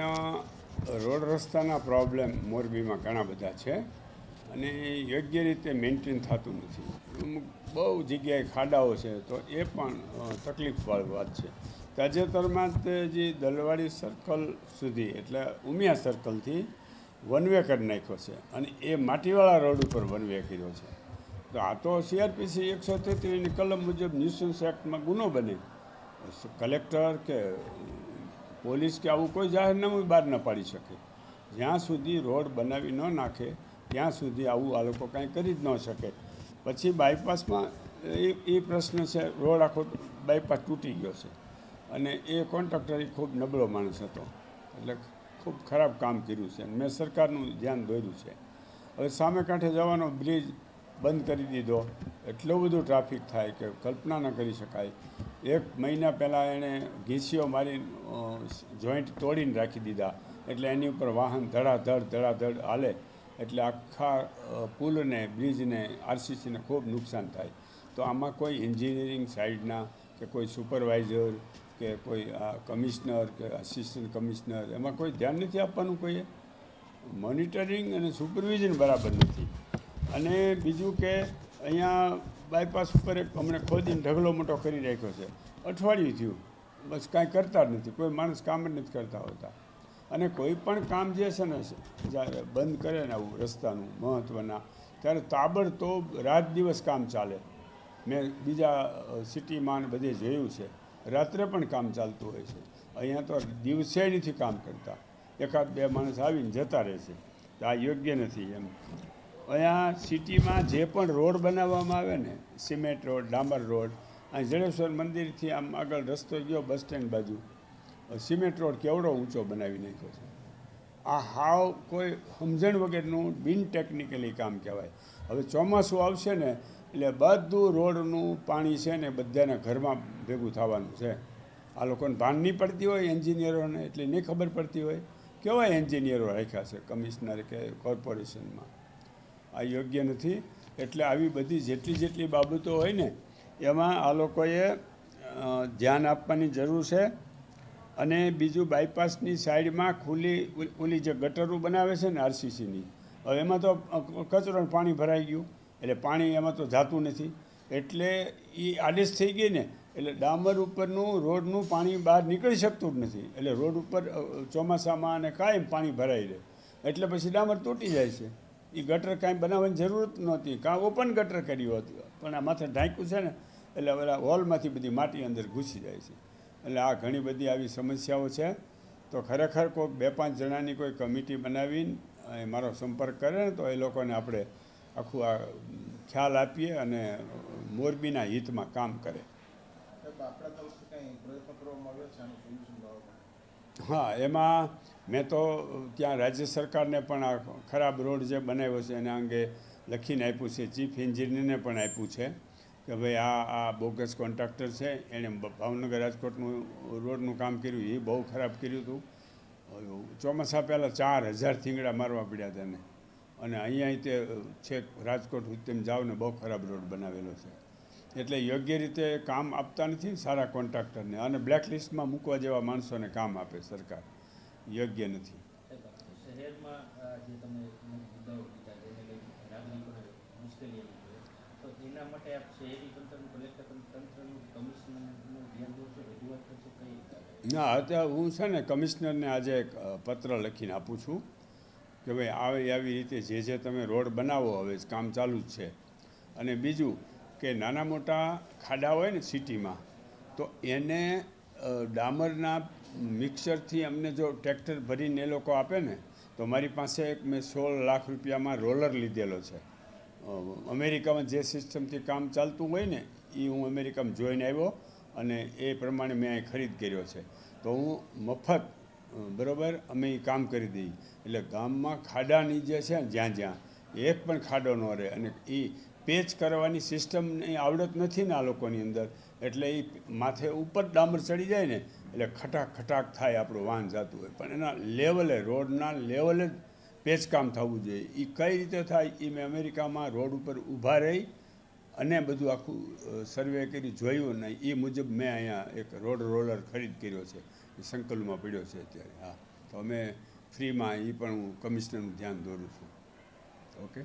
મોરબીના રોડ રસ્તાના પ્રોબ્લેમ મોરબીમાં ઘણા બધા છે અને યોગ્ય રીતે મેન્ટેન થતું નથી. બહુ જગ્યાએ ખાડાઓ છે તો એ પણ તકલીફવાળી વાત છે. તાજેતરમાં જ જે દલવાડી સર્કલ સુધી, એટલે ઉમિયા સર્કલથી વન વે કરી નાખ્યો છે અને એ માટીવાળા રોડ ઉપર વન વે કર્યો છે. તો આ તો સીઆરપીસી એકસો તેત્રીસની કલમ મુજબ ન્યુસન્સ એક્ટમાં ગુનો બને. કલેક્ટર કે પોલીસ કે આવું કોઈ જાહેરનામું બહાર ન પાડી શકે. જ્યાં સુધી રોડ બનાવી ન નાખે, ત્યાં સુધી આવું આ લોકો કાંઈ કરી જ ન શકે. પછી બાયપાસમાં એ એ પ્રશ્ન છે, રોડ આખો બાયપાસ તૂટી ગયો છે. અને એ કોન્ટ્રાક્ટર ખૂબ નબળો માણસ હતો. એટલે ખૂબ ખરાબ કામ કર્યું છે. મેં સરકારનું ધ્યાન દોર્યું છે. હવે સામે કાંઠે જવાનો બ્રિજ બંધ કરી દીધો. એટલો બધો ટ્રાફિક થાય કે કલ્પના ન કરી શકાય. એક મહિના પહેલાં એણે ઘીસીઓ મારી જોઈન્ટ તોડીને રાખી દીધા. એટલે એની ઉપર વાહન ધડાધડ ધડાધડ હાલે. એટલે આખા પુલને, બ્રિજને, આરસીસીને ખૂબ નુકસાન થાય. તો આમાં કોઈ એન્જિનિયરિંગ સાઇડના કે કોઈ સુપરવાઇઝર કે કોઈ કમિશનર કે આસિસ્ટન્ટ કમિશનર એમાં કોઈ ધ્યાન નથી આપવાનું કોઈએ? મોનિટરિંગ અને સુપરવિઝન બરાબર નથી. અને બીજું કે અહીંયા બાયપાસ ઉપર એક હમણાં ખોદીને ઢગલો મોટો કરી રાખ્યો છે. અઠવાડિયું થયું. બસ કાંઈ કરતા જ નથી. કોઈ માણસ કામ જ નથી કરતા હોતા. અને કોઈ પણ કામ જે છે ને, જ્યારે બંધ કરે ને આવું રસ્તાનું મહત્ત્વના ત્યારે તાબડતોબ રાત દિવસ કામ ચાલે. મેં બીજા સિટીમાં બધે જોયું છે. રાત્રે પણ કામ ચાલતું હોય છે. અહીંયા તો દિવસે નથી કામ કરતા. એકાદ બે માણસ આવીને જતા રહે છે. આ યોગ્ય નથી એમ. અહીંયા સિટીમાં જે પણ રોડ બનાવવામાં આવે ને, સિમેન્ટ રોડ, ડામર રોડ, અહીં જડેશ્વર મંદિરથી આમ આગળ રસ્તો ગયો બસ સ્ટેન્ડ બાજુ. સિમેન્ટ રોડ કેવડો ઊંચો બનાવી નાખ્યો છે? આ હાવ કોઈ સમજણ વગરનું બિન ટેકનિકલી કામ કહેવાય. હવે ચોમાસું આવશે ને, એટલે બધું રોડનું પાણી છે ને બધાના ઘરમાં ભેગું થવાનું છે. આ લોકોને ભાન નહીં પડતી હોય એન્જિનિયરોને, એટલે નહીં ખબર પડતી હોય. કેવા એન્જિનિયરો રાખ્યા છે, કમિશનર કે કોર્પોરેશનમાં? આ યોગ્ય નથી. એટલે આવી બધી જેટલી જેટલી બાબતો હોય ને, એમાં આ લોકોએ ધ્યાન આપવાની જરૂર છે. અને બીજું બાયપાસની સાઈડમાં ખુલ્લી ઓલ- જે ગટરો બનાવે છે ને આરસીસીની, હવે એમાં તો કચરો પાણી ભરાઈ ગયું. એટલે પાણી એમાં તો જાતું નથી. એટલે એ આદેશ થઈ ગઈ ને, એટલે ડામર ઉપરનું, રોડનું પાણી બહાર નીકળી શકતું જ નથી. એટલે રોડ ઉપર ચોમાસામાં અને કાયમ પાણી ભરાઈ રહે. એટલે પછી ડામર તૂટી જાય છે. એ ગટર કાંઈ બનાવવાની જરૂર જ નહોતી. કાં ઓપન ગટર કર્યું હતું. પણ આ માથે ઢાંક્યું છે ને, એટલે બધા હોલમાંથી બધી માટી અંદર ઘૂસી જાય છે. એટલે આ ઘણી બધી આવી સમસ્યાઓ છે. તો ખરેખર કોઈ બે પાંચ જણાની કોઈ કમિટી બનાવીને મારો સંપર્ક કરે ને, તો એ લોકોને આપણે આખું આ ખ્યાલ આપીએ અને મોરબીના હિતમાં કામ કરે. હા, એમાં મેં તો ત્યાં રાજ્ય સરકારને પણ આ ખરાબ રોડ જે બનાવ્યો છે એના અંગે લખીને આપ્યું છે, ચીફ એન્જિનિયરને પણ આપ્યું છે કે ભાઈ આ આ બોગસ કોન્ટ્રાક્ટર છે, એણે ભાવનગર રાજકોટનું રોડનું કામ કર્યું, એ બહુ ખરાબ કર્યું હતું. ચોમાસા પહેલાં ચાર હજાર થીંગડા મારવા પડ્યા તેને અને અહીંયા તે છેક રાજકોટ સુધી તેમ જાઓ ને બહુ ખરાબ રોડ બનાવેલો છે. એટલે યોગ્ય રીતે કામ આપતા નથી, સારા કોન્ટ્રાક્ટરને. અને બ્લેક લિસ્ટમાં મૂકવા જેવા માણસોને કામ આપે સરકાર. યોગ્ય નથી? ના, અત્યારે હું છે ને કમિશનરને આજે એક પત્ર લખીને આપું છું કે ભાઈ, આવી આવી રીતે જે જે તમે રોડ બનાવો, હવે કામ ચાલુ જ છે. અને બીજું કે નાના મોટા ખાડા હોય ને સિટીમાં, તો એને ડામરના મિક્સરથી અમને જો ટ્રેક્ટર ભરીને એ લોકો આપે ને, તો મારી પાસે એક મેં સોળ લાખ રૂપિયામાં રોલર લીધેલો છે. અમેરિકામાં જે સિસ્ટમથી કામ ચાલતું હોય ને એ હું અમેરિકામાં જોઈને આવ્યો અને એ પ્રમાણે મેં અહીં ખરીદ કર્યો છે. તો હું મફત બરાબર, અમે એ કામ કરી દઈએ. એટલે ગામમાં ખાડાની જે છે ને જ્યાં જ્યાં, એક પણ ખાડો ન રહે અને એ પેચ કરવાની સિસ્ટમની આવડત નથી ને આ લોકોની અંદર. એટલે એ માથે ઉપર ડામર ચડી જાય ને, એટલે ખટાક ખટાક થાય આપણું વાહન જતું હોય. પણ એના લેવલે, રોડના લેવલે જ પેચકામ થવું જોઈએ. એ કઈ રીતે થાય એ મેં અમેરિકામાં રોડ ઉપર ઊભા રહી અને બધું આખું સર્વે કરી જોયું ને એ મુજબ મેં અહીંયા એક રોડ રોલર ખરીદ કર્યો છે. એ સંકલમાં પડ્યો છે અત્યારે, હા. તો અમે ફ્રીમાં એ પણ હું કમિશનરનું ધ્યાન દોરું છું. ઓકે?